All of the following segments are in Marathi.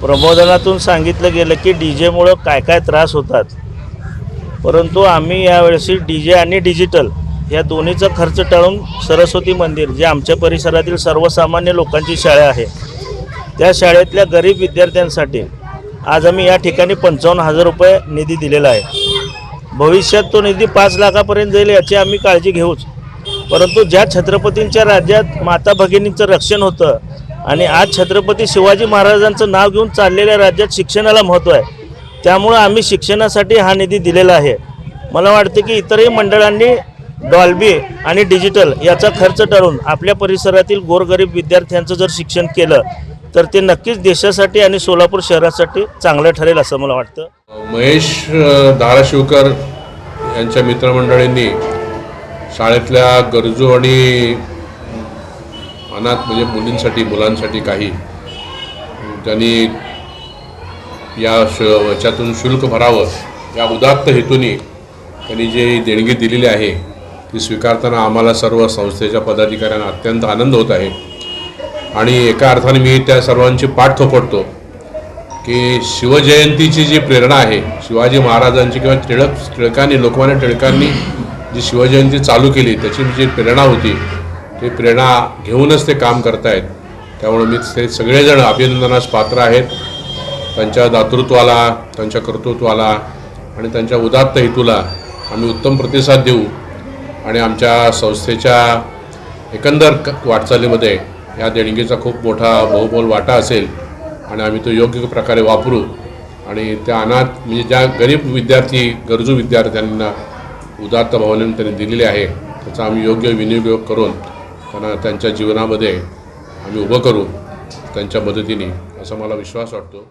प्रबोधनातून सांगितलं गेलं की डी जेमुळं काय काय त्रास होतात. परंतु आम्ही यावेळेस डी जे आणि डिजिटल या दोन्हीचा खर्च टाळून सरस्वती मंदिर जे आमच्या परिसरातील सर्वसामान्य लोकांची शाळा आहे त्या शाळेतल्या गरीब विद्यार्थ्यांसाठी आज आम्ही या ठिकाणी पंचावन्न हजार रुपये निधी दिलेला आहे. भविष्यात तो निधी पाच लाखापर्यंत जाईल याची आम्ही काळजी घेऊच. परंतु ज्या छत्रपतींच्या राज्यात माता भगिनींचं रक्षण होतं आणि आज छत्रपती शिवाजी महाराजांचं नाव घेऊन चाललेल्या राज्यात शिक्षणाला महत्त्व आहे. त्यामुळं आम्ही शिक्षणासाठी हा निधी दिलेला आहे. मला वाटतं की इतरही मंडळांनी डॉल्बी आणि डिजिटल याचा खर्च टाळून आपल्या परिसरातील गोरगरीब विद्यार्थ्यांचं जर शिक्षण केलं तर ते नक्कीच देशासाठी आणि सोलापूर शहरासाठी चांगलं ठरेल असं मला वाटतं. महेश अ, धाराशिवकर यांच्या मित्रमंडळींनी शाळेतल्या गरजू आणि अनाथ म्हणजे मुलींसाठी मुलांसाठी काही. त्यांनी या श याच्यातून शुल्क भरावं. या उदात्त हेतूने त्यांनी जी देणगी दिलेली आहे ती स्वीकारताना आम्हाला सर्व संस्थेच्या पदाधिकाऱ्यांना अत्यंत आनंद होत आहे. आणि एका अर्थाने मी त्या सर्वांची पाठ थोपटतो की शिवजयंतीची जी प्रेरणा आहे शिवाजी महाराजांची किंवा टिळक टिळकांनी लोकमान्य टिळकांनी जी शिवजयंती चालू केली त्याची जी प्रेरणा होती ते प्रेरणा घेऊनच ते काम करतायत. त्यामुळे मी ते सगळेजण अभिनंदनास पात्र आहेत. त्यांच्या दातृत्वाला त्यांच्या कर्तृत्वाला आणि त्यांच्या उदात्त हेतूला आम्ही उत्तम प्रतिसाद देऊ. आणि आमच्या संस्थेच्या एकंदर वाटचालीमध्ये या देणगीचा खूप मोठा बहुबोल वाटा असेल आणि आम्ही तो योग्य प्रकारे वापरू. आणि त्या अनाथ म्हणजे ज्या गरीब विद्यार्थी गरजू विद्यार्थ्यांना उदात्त भावनेने त्यांनी दिलेले आहे त्याचा आम्ही योग्य विनियोग करून त्यांना त्यांच्या जीवनामध्ये आम्ही उभं करू त्यांच्या मदतीने असा मला विश्वास वाटतो.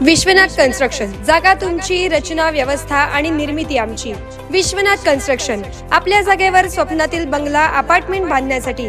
विश्वनाथ कन्स्ट्रक्शन जागा तुमची रचना व्यवस्था आणि निर्मिती आमची. विश्वनाथ कन्स्ट्रक्शन आपल्या जागेवर स्वप्नातील बंगला अपार्टमेंट बांधण्यासाठी.